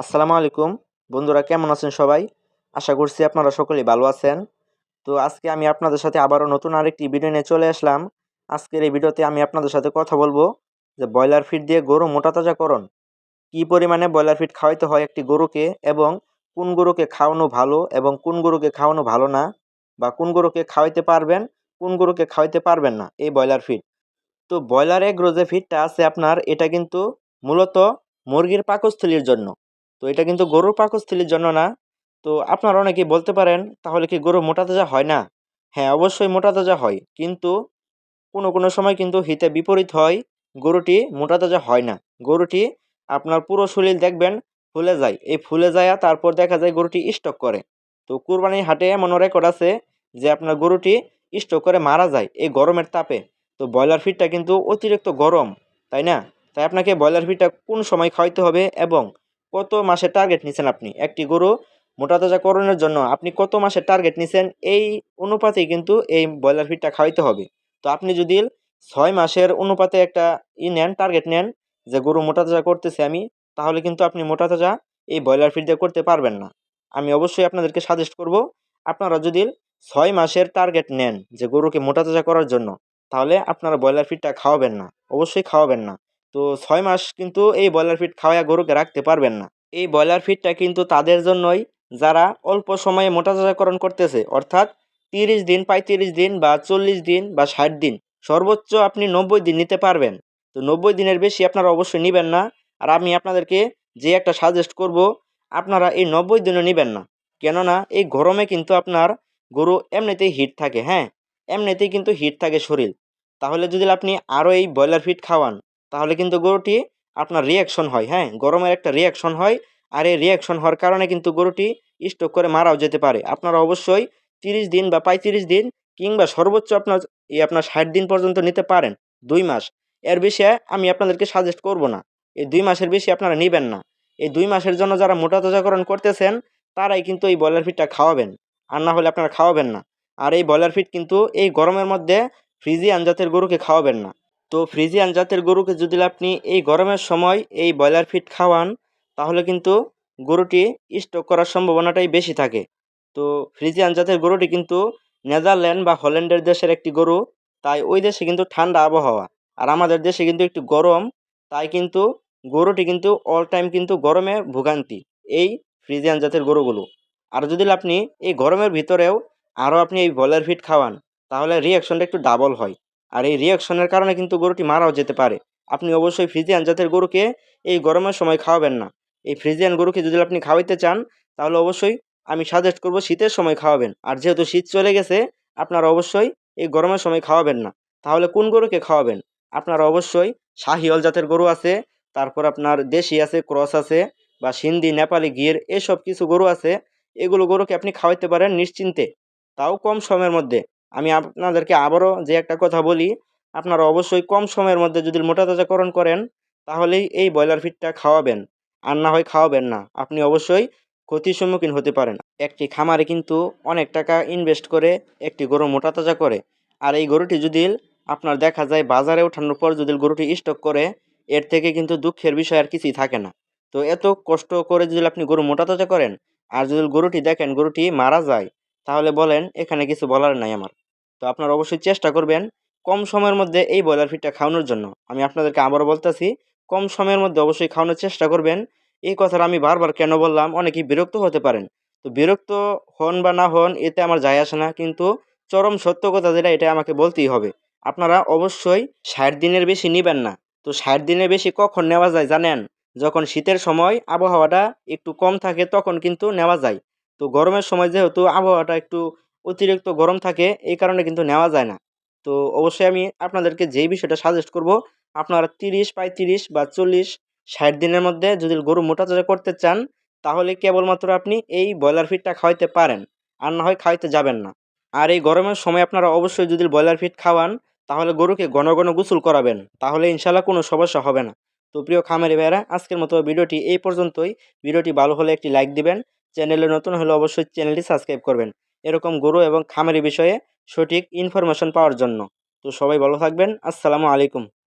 আসসালামু আলাইকুম। বন্ধুরা, কেমন আছেন সবাই? আশা করছি আপনারা সকলেই ভালো আছেন। তো আজকে আমি আপনাদের সাথে আবারও নতুন আরেকটি ভিডিও নিয়ে চলে আসলাম। আজকের এই ভিডিওতে আমি আপনাদের সাথে কথা বলব যে ব্রয়লার ফিড দিয়ে গরু মোটা তাজাকরণ কী পরিমাণে ব্রয়লার ফিড খাওয়াইতে হয় একটি গরুকে এবং কোন গরুকে খাওয়ানো ভালো এবং কোন গরুকে খাওয়ানো ভালো না বা কোন গরুকে খাওয়াইতে পারবেন, কোন গরুকে খাওয়াইতে পারবেন না এই ব্রয়লার ফিড। তো ব্রয়লার এগ্রো যে ফিডটা আছে আপনার, এটা কিন্তু মূলত মুরগির পাকস্থলীর জন্য। তো এটা কিন্তু গরুর পাকস্থলীর জন্য না। তো আপনারা অনেকেই বলতে পারেন, তাহলে কি গরু মোটা তাজা হয় না? হ্যাঁ অবশ্যই মোটা তাজা হয়। কিন্তু কোনো কোনো সময় কিন্তু হিতে বিপরীত হয়, গরুটি মোটা তাজা হয় না। গরুটি আপনার পুরো শরীর দেখবেন ফুলে যায়। এই ফুলে যায় তারপর দেখা যায় গরুটি স্টক করে। তো কুরবানির হাটে এমন রেকর্ড আছে যে আপনার গরুটি স্টক করে মারা যায় এই গরমের তাপে। তো ব্রয়লার ফিডটা কিন্তু অতিরিক্ত গরম, তাই না? তাই আপনাকে ব্রয়লার ফিডটা কোন সময় খাওয়াইতে হবে এবং কত মাসের টার্গেট নিছেন আপনি? একটি গরু মোটা তাজাকরণের জন্য আপনি কত মাসের টার্গেট নিছেন? এই অনুপাতেই কিন্তু এই ব্রয়লার ফিডটা খাওয়াইতে হবে। তো আপনি যদি ছয় মাসের অনুপাতে একটা ই নেন টার্গেট নেন যে গরু মোটা তাজা করতেছে আমি, তাহলে কিন্তু আপনি মোটা তাজা এই ব্রয়লার ফিড দিয়ে করতে পারবেন না। আমি অবশ্যই আপনাদেরকে সাজেস্ট করব, আপনারা যদি ছয় মাসের টার্গেট নেন যে গরুকে মোটা তাজা করার জন্য, তাহলে আপনারা ব্রয়লার ফিডটা খাওয়াবেন না। অবশ্যই খাওয়াবেন না। তো ছয় মাস কিন্তু এই ব্রয়লার ফিড খাওয়াইয়া গরুকে রাখতে পারবেন না। এই ব্রয়লার ফিডটা কিন্তু তাদের জন্যই যারা অল্প সময়ে মোটাতাজাকরণ করতেছে, অর্থাৎ তিরিশ দিন, পঁয়ত্রিশ দিন বা চল্লিশ দিন বা ষাট দিন, সর্বোচ্চ আপনি নব্বই দিন নিতে পারবেন। তো নব্বই দিনের বেশি আপনারা অবশ্যই নেবেন না। আর আমি আপনাদেরকে যে একটা সাজেস্ট করব, আপনারা এই নব্বই দিনও নেবেন না। কেননা এই গরমে কিন্তু আপনার গরু এমনিতেই হিট থাকে হ্যাঁ? এমনিতেই কিন্তু হিট থাকে শরীর। তাহলে যদি আপনি আরও এই ব্রয়লার ফিড খাওয়ান তাহলে কিন্তু গরুটি আপনার রিয়াকশন হয় হ্যাঁ? গরমের একটা রিয়াকশন হয়, আর এই রিয়াকশন হওয়ার কারণে কিন্তু গরুটি স্টক করে মারাও যেতে পারে। আপনারা অবশ্যই তিরিশ দিন বা পঁয়ত্রিশ দিন কিংবা সর্বোচ্চ আপনার, এই আপনার ষাট দিন পর্যন্ত নিতে পারেন, দুই মাস। এর বেশি আমি আপনাদেরকে সাজেস্ট করব না। এই দুই মাসের বেশি আপনারা নেবেন না। এই দুই মাসের জন্য যারা মোটা তাজাকরণ করতেছেন, তারাই কিন্তু এই ব্রয়লার ফিডটা খাওয়াবেন। আর না হলে আপনারা খাওয়াবেন না। আর এই ব্রয়লার ফিড কিন্তু এই গরমের মধ্যে ফ্রিজিয়ান জাতের গরুকে খাওয়াবেন না। তো ফ্রিজিয়ান জাতের গরুকে যদি আপনি এই গরমের সময় এই ব্রয়লার ফিড খাওয়ান, তাহলে কিন্তু গরুটি স্টক করার সম্ভাবনাটাই বেশি থাকে। তো ফ্রিজিয়ান জাতের গরুটি কিন্তু নেদারল্যান্ড বা হল্যান্ডের দেশের একটি গরু, তাই ওই দেশে কিন্তু ঠান্ডা আবহাওয়া। আর আমাদের দেশে কিন্তু একটু গরম, তাই কিন্তু গরুটি কিন্তু অল টাইম কিন্তু গরমে ভোগান্তি এই ফ্রিজিয়ান জাতের গরুগুলো। আর যদি আপনি এই গরমের ভিতরেও আরও আপনি এই ব্রয়লার ফিড খাওয়ান, তাহলে রিয়াকশনটা একটু ডাবল হয়। আর এই রিয়াকশনের কারণে কিন্তু গরুটি মারাও যেতে পারে। আপনি অবশ্যই ফ্রিজিয়ান জাতের গরুকে এই গরমের সময় খাওয়াবেন না। এই ফ্রিজিয়ান গরুকে যদি আপনি খাওয়াইতে চান, তাহলে অবশ্যই আমি সাজেস্ট করব শীতের সময় খাওয়াবেন। আর যেহেতু শীত চলে গেছে, আপনারা অবশ্যই এই গরমের সময় খাওয়াবেন না। তাহলে কোন গরুকে খাওয়াবেন? আপনারা অবশ্যই শাহিওল জাতের গরু আছে, তারপর আপনার দেশি আছে, ক্রস আছে বা সিন্ধি, নেপালি, গির এসব কিছু গরু আছে। এগুলো গরুকে আপনি খাওয়াইতে পারেন নিশ্চিন্তে, তাও কম সময়ের মধ্যে। আমি আপনাদেরকে আবারও যে একটা কথা বলি, আপনারা অবশ্যই কম সময়ের মধ্যে যদি মোটা তাজাকরণ করেন, তাহলেই এই ব্রয়লার ফিডটা খাওয়াবেন। আর না হয় খাওয়াবেন না। আপনি অবশ্যই ক্ষতির সম্মুখীন হতে পারেন। একটি খামারে কিন্তু অনেক টাকা ইনভেস্ট করে একটি গরু মোটা তাজা করে। আর এই গরুটি যদি আপনার দেখা যায় বাজারে ওঠানোর পর যদি গরুটি স্টক করে, এর থেকে কিন্তু দুঃখের বিষয় আর কিছুই থাকে না। তো এত কষ্ট করে যদি আপনি গরু মোটা তাজা করেন, আর যদি গরুটি দেখেন গরুটি মারা যায়, তাহলে বলেন এখানে কিছু বলার নাই আমার। তো আপনারা অবশ্যই চেষ্টা করবেন কম সময়ের মধ্যে এই ব্রয়লার ফিডটা খাওয়ানোর জন্য। আমি আপনাদেরকে আবারও বলতেছি, কম সময়ের মধ্যে অবশ্যই খাওয়ানোর চেষ্টা করবেন। এই কথাটা আমি বারবার কেন বললাম? অনেকেই বিরক্ত হতে পারেন। তো বিরক্ত হন বা না হন, এতে আমার যায় আসে না, কিন্তু চরম সত্য কথা যেটা, এটা আমাকে বলতেই হবে। আপনারা অবশ্যই ষাট দিনের বেশি নেবেন না। তো ষাট দিনের বেশি কখন নেওয়া যায় জানেন? যখন শীতের সময় আবহাওয়াটা একটু কম থাকে, তখন কিন্তু নেওয়া যায়। তো গরমের সময় যেহেতু আবহাওয়াটা একটু অতিরিক্ত গরম থাকে, এই কারণে কিন্তু নেওয়া যায় না। তো অবশ্যই আমি আপনাদেরকে যেই বিষয়টা সাজেস্ট করব, আপনারা তিরিশ, পঁয়ত্রিশ বা চল্লিশ, ষাট দিনের মধ্যে যদি গরু মোটা তাজা করতে চান, তাহলে কেবলমাত্র আপনি এই ব্রয়লার ফিডটা খাওয়াইতে পারেন, আর না হয় খাওয়াইতে যাবেন না। আর এই গরমের সময় আপনারা অবশ্যই যদি ব্রয়লার ফিড খাওয়ান, তাহলে গরুকে ঘন ঘন গোসল করাবেন, তাহলে ইনশাল্লাহ কোনো সমস্যা হবে না। তো প্রিয় খামারি ভাইয়েরা, আজকের মতো ভিডিওটি এই পর্যন্তই। ভিডিওটি ভালো হলে একটি লাইক দিবেন, চ্যানেলে নতুন হলে অবশ্যই চ্যানেলটি সাবস্ক্রাইব করবেন। এরকম গরু এবং খামারি বিষয়ে সঠিক ইনফরমেশন পাওয়ার জন্য। তো সবাই ভালো থাকবেন। আসসালামু আলাইকুম।